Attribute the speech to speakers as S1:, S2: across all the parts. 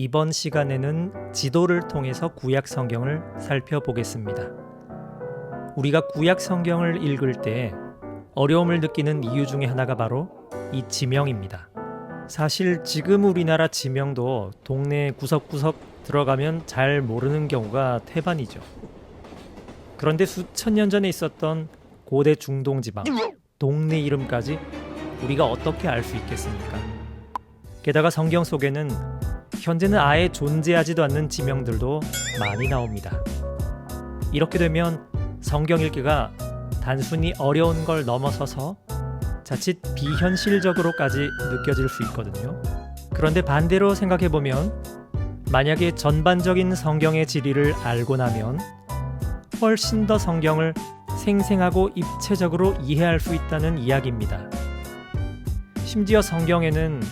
S1: 이번 시간에는 지도를 통해서 구약 성경을 살펴보겠습니다. 우리가 구약 성경을 읽을 때 어려움을 느끼는 이유 중에 하나가 바로 이 지명입니다. 사실 지금 우리나라 지명도 동네 구석구석 들어가면 잘 모르는 경우가 태반이죠. 그런데 수천 년 전에 있었던 고대 중동 지방, 동네 이름까지 우리가 어떻게 알 수 있겠습니까? 게다가 성경 속에는 현재는 아예 존재하지도 않는 지명들도 많이 나옵니다. 이렇게 되면 성경 읽기가 단순히 어려운 걸 넘어서서 자칫 비현실적으로까지 느껴질 수 있거든요. 그런데 반대로 생각해 보면 만약에 전반적인 성경의 지리를 알고 나면 훨씬 더 성경을 생생하고 입체적으로 이해할 수 있다는 이야기입니다. 심지어 성경에는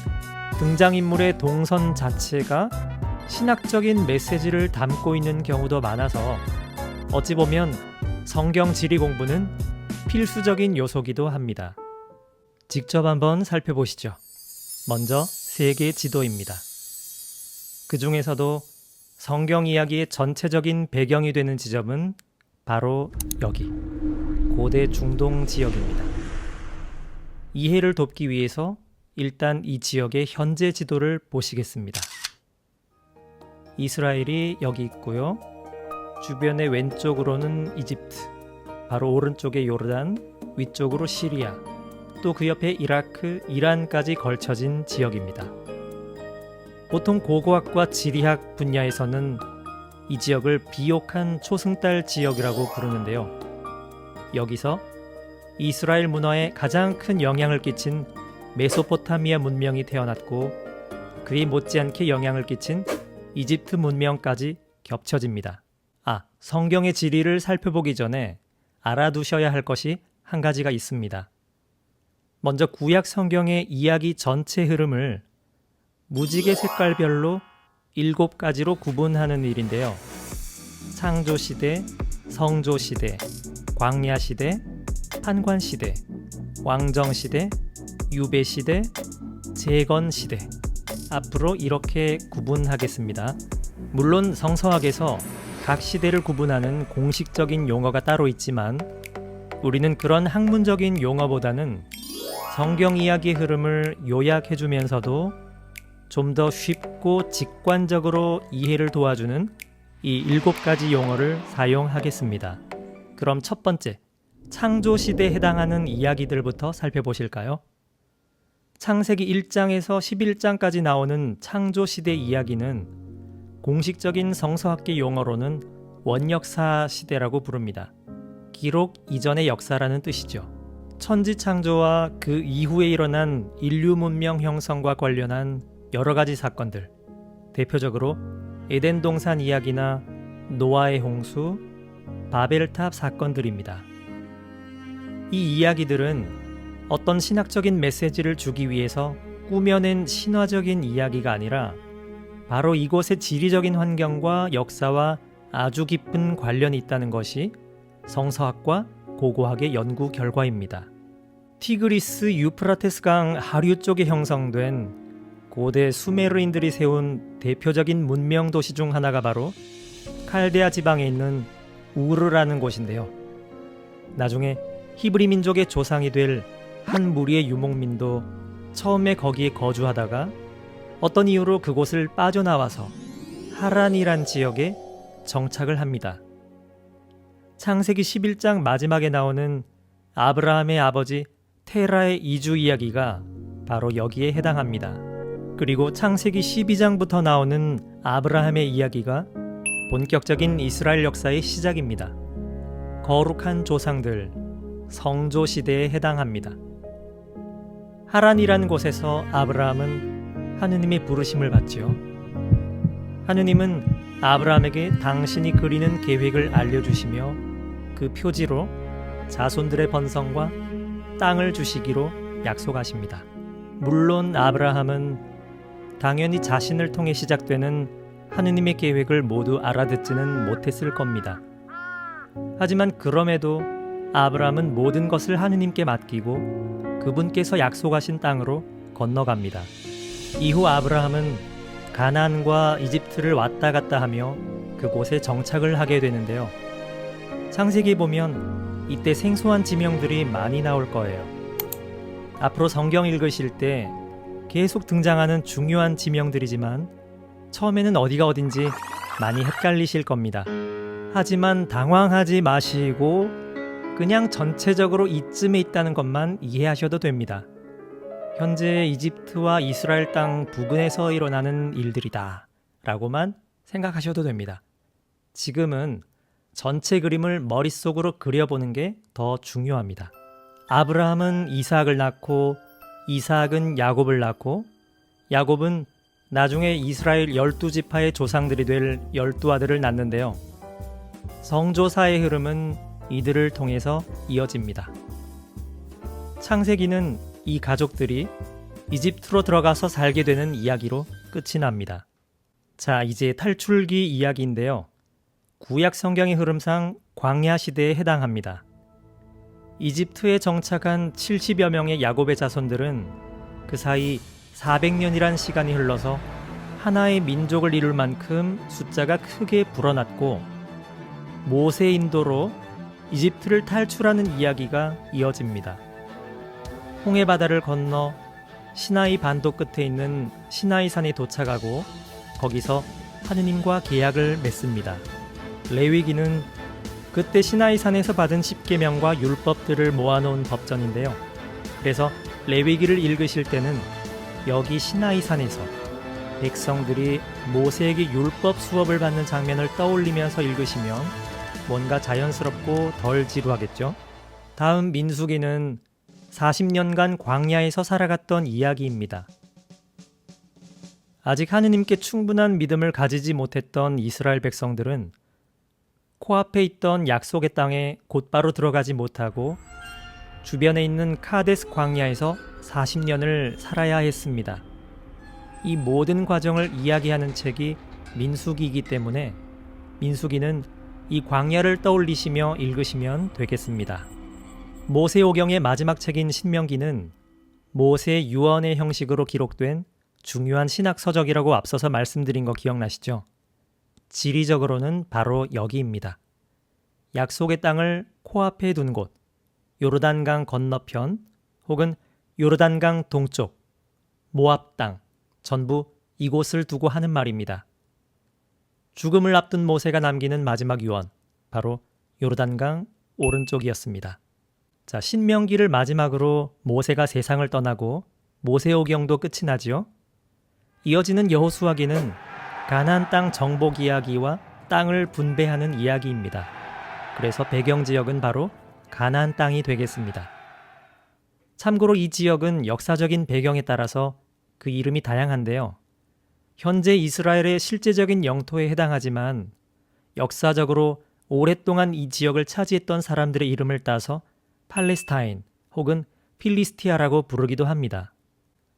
S1: 등장인물의 동선 자체가 신학적인 메시지를 담고 있는 경우도 많아서 어찌 보면 성경 지리 공부는 필수적인 요소기도 합니다. 직접 한번 살펴보시죠. 먼저 세계 지도입니다. 그 중에서도 성경 이야기의 전체적인 배경이 되는 지점은 바로 여기 고대 중동 지역입니다. 이해를 돕기 위해서 일단 이 지역의 현재 지도를 보시겠습니다. 이스라엘이 여기 있고요. 주변의 왼쪽으로는 이집트, 바로 오른쪽에 요르단, 위쪽으로 시리아, 또 그 옆에 이라크, 이란까지 걸쳐진 지역입니다. 보통 고고학과 지리학 분야에서는 이 지역을 비옥한 초승달 지역이라고 부르는데요. 여기서 이스라엘 문화에 가장 큰 영향을 끼친 메소포타미아 문명이 태어났고 그에 못지않게 영향을 끼친 이집트 문명까지 겹쳐집니다. 아, 성경의 지리를 살펴보기 전에 알아두셔야 할 것이 한 가지가 있습니다. 먼저 구약 성경의 이야기 전체 흐름을 무지개 색깔별로 일곱 가지로 구분하는 일인데요. 창조 시대, 성조 시대, 광야 시대, 판관 시대, 왕정 시대, 유배 시대, 재건 시대. 앞으로 이렇게 구분하겠습니다. 물론 성서학에서 각 시대를 구분하는 공식적인 용어가 따로 있지만 우리는 그런 학문적인 용어보다는 성경 이야기의 흐름을 요약해 주면서도 좀 더 쉽고 직관적으로 이해를 도와주는 이 일곱 가지 용어를 사용하겠습니다. 그럼 첫 번째, 창조 시대에 해당하는 이야기들부터 살펴보실까요? 창세기 1장에서 11장까지 나오는 창조 시대 이야기는 공식적인 성서학계 용어로는 원역사 시대라고 부릅니다. 기록 이전의 역사라는 뜻이죠. 천지 창조와 그 이후에 일어난 인류 문명 형성과 관련한 여러 가지 사건들, 대표적으로 에덴 동산 이야기나 노아의 홍수, 바벨탑 사건들입니다. 이 이야기들은 어떤 신학적인 메시지를 주기 위해서 꾸며낸 신화적인 이야기가 아니라 바로 이곳의 지리적인 환경과 역사와 아주 깊은 관련이 있다는 것이 성서학과 고고학의 연구 결과입니다. 티그리스 유프라테스 강 하류 쪽에 형성된 고대 수메르인들이 세운 대표적인 문명 도시 중 하나가 바로 칼데아 지방에 있는 우르라는 곳인데요. 나중에 히브리 민족의 조상이 될 한 무리의 유목민도 처음에 거기에 거주하다가 어떤 이유로 그곳을 빠져나와서 하란이란 지역에 정착을 합니다. 창세기 11장 마지막에 나오는 아브라함의 아버지 테라의 이주 이야기가 바로 여기에 해당합니다. 그리고 창세기 12장부터 나오는 아브라함의 이야기가 본격적인 이스라엘 역사의 시작입니다. 거룩한 조상들, 성조 시대에 해당합니다. 하란이라는 곳에서 아브라함은 하느님의 부르심을 받지요. 하느님은 아브라함에게 당신이 그리는 계획을 알려주시며 그 표지로 자손들의 번성과 땅을 주시기로 약속하십니다. 물론 아브라함은 당연히 자신을 통해 시작되는 하느님의 계획을 모두 알아듣지는 못했을 겁니다. 하지만 그럼에도 아브라함은 모든 것을 하느님께 맡기고 그분께서 약속하신 땅으로 건너갑니다. 이후 아브라함은 가나안과 이집트를 왔다 갔다 하며 그곳에 정착을 하게 되는데요. 창세기 보면 이때 생소한 지명들이 많이 나올 거예요. 앞으로 성경 읽으실 때 계속 등장하는 중요한 지명들이지만 처음에는 어디가 어딘지 많이 헷갈리실 겁니다. 하지만 당황하지 마시고 그냥 전체적으로 이쯤에 있다는 것만 이해하셔도 됩니다. 현재 이집트와 이스라엘 땅 부근에서 일어나는 일들이다. 라고만 생각하셔도 됩니다. 지금은 전체 그림을 머릿속으로 그려보는 게 더 중요합니다. 아브라함은 이삭을 낳고 이삭은 야곱을 낳고 야곱은 나중에 이스라엘 열두 지파의 조상들이 될 열두 아들을 낳는데요. 성조사의 흐름은 이들을 통해서 이어집니다. 창세기는 이 가족들이 이집트로 들어가서 살게 되는 이야기로 끝이 납니다. 자, 이제 탈출기 이야기인데요. 구약 성경의 흐름상 광야 시대에 해당합니다. 이집트에 정착한 70여 명의 야곱의 자손들은 그 사이 400년이란 시간이 흘러서 하나의 민족을 이룰 만큼 숫자가 크게 불어났고 모세 인도로 이집트를 탈출하는 이야기가 이어집니다. 홍해 바다를 건너 시나이 반도 끝에 있는 시나이 산에 도착하고 거기서 하느님과 계약을 맺습니다. 레위기는 그때 시나이 산에서 받은 십계명과 율법들을 모아놓은 법전인데요. 그래서 레위기를 읽으실 때는 여기 시나이 산에서 백성들이 모세에게 율법 수업을 받는 장면을 떠올리면서 읽으시면 뭔가 자연스럽고 덜 지루하겠죠. 다음 민수기는 40년간 광야에서 살아갔던 이야기입니다. 아직 하느님께 충분한 믿음을 가지지 못했던 이스라엘 백성들은 코앞에 있던 약속의 땅에 곧바로 들어가지 못하고 주변에 있는 카데스 광야에서 40년을 살아야 했습니다. 이 모든 과정을 이야기하는 책이 민수기이기 때문에 민수기는 이 광야를 떠올리시며 읽으시면 되겠습니다. 모세오경의 마지막 책인 신명기는 모세 유언의 형식으로 기록된 중요한 신학 서적이라고 앞서서 말씀드린 거 기억나시죠? 지리적으로는 바로 여기입니다. 약속의 땅을 코앞에 둔 곳, 요르단강 건너편 혹은 요르단강 동쪽, 모압 땅, 전부 이곳을 두고 하는 말입니다. 죽음을 앞둔 모세가 남기는 마지막 유언, 바로 요르단강 오른쪽이었습니다. 자, 신명기를 마지막으로 모세가 세상을 떠나고 모세오경도 끝이 나지요. 이어지는 여호수아기는 가나안 땅 정복 이야기와 땅을 분배하는 이야기입니다. 그래서 배경 지역은 바로 가나안 땅이 되겠습니다. 참고로 이 지역은 역사적인 배경에 따라서 그 이름이 다양한데요. 현재 이스라엘의 실제적인 영토에 해당하지만 역사적으로 오랫동안 이 지역을 차지했던 사람들의 이름을 따서 팔레스타인 혹은 필리스티아라고 부르기도 합니다.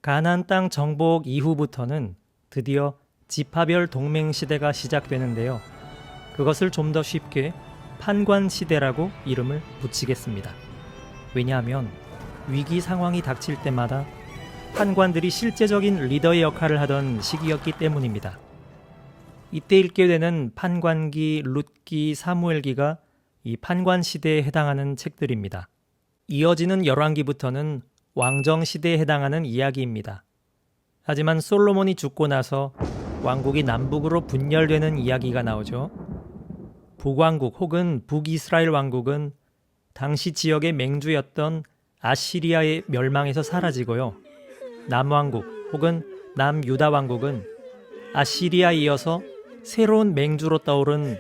S1: 가나안 땅 정복 이후부터는 드디어 지파별 동맹 시대가 시작되는데요. 그것을 좀 더 쉽게 판관 시대라고 이름을 붙이겠습니다. 왜냐하면 위기 상황이 닥칠 때마다 판관들이 실제적인 리더의 역할을 하던 시기였기 때문입니다. 이때 읽게 되는 판관기, 룻기, 사무엘기가 이 판관 시대에 해당하는 책들입니다. 이어지는 열왕기부터는 왕정 시대에 해당하는 이야기입니다. 하지만 솔로몬이 죽고 나서 왕국이 남북으로 분열되는 이야기가 나오죠. 북왕국 혹은 북이스라엘 왕국은 당시 지역의 맹주였던 아시리아의 멸망에서 사라지고요. 남왕국 혹은 남유다 왕국은 아시리아 이어서 새로운 맹주로 떠오른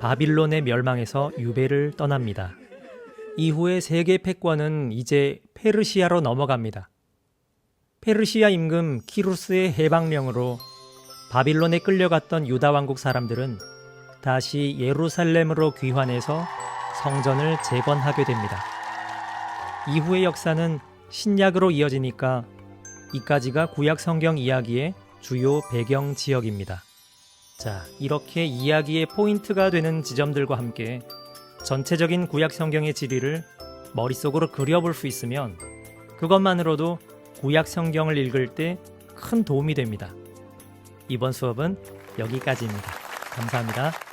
S1: 바빌론의 멸망에서 유배를 떠납니다. 이후에 세계 패권은 이제 페르시아로 넘어갑니다. 페르시아 임금 키루스의 해방령으로 바빌론에 끌려갔던 유다 왕국 사람들은 다시 예루살렘으로 귀환해서 성전을 재건하게 됩니다. 이후의 역사는 신약으로 이어지니까 이까지가 구약 성경 이야기의 주요 배경 지역입니다. 자, 이렇게 이야기의 포인트가 되는 지점들과 함께 전체적인 구약 성경의 지리를 머릿속으로 그려볼 수 있으면 그것만으로도 구약 성경을 읽을 때 큰 도움이 됩니다. 이번 수업은 여기까지입니다. 감사합니다.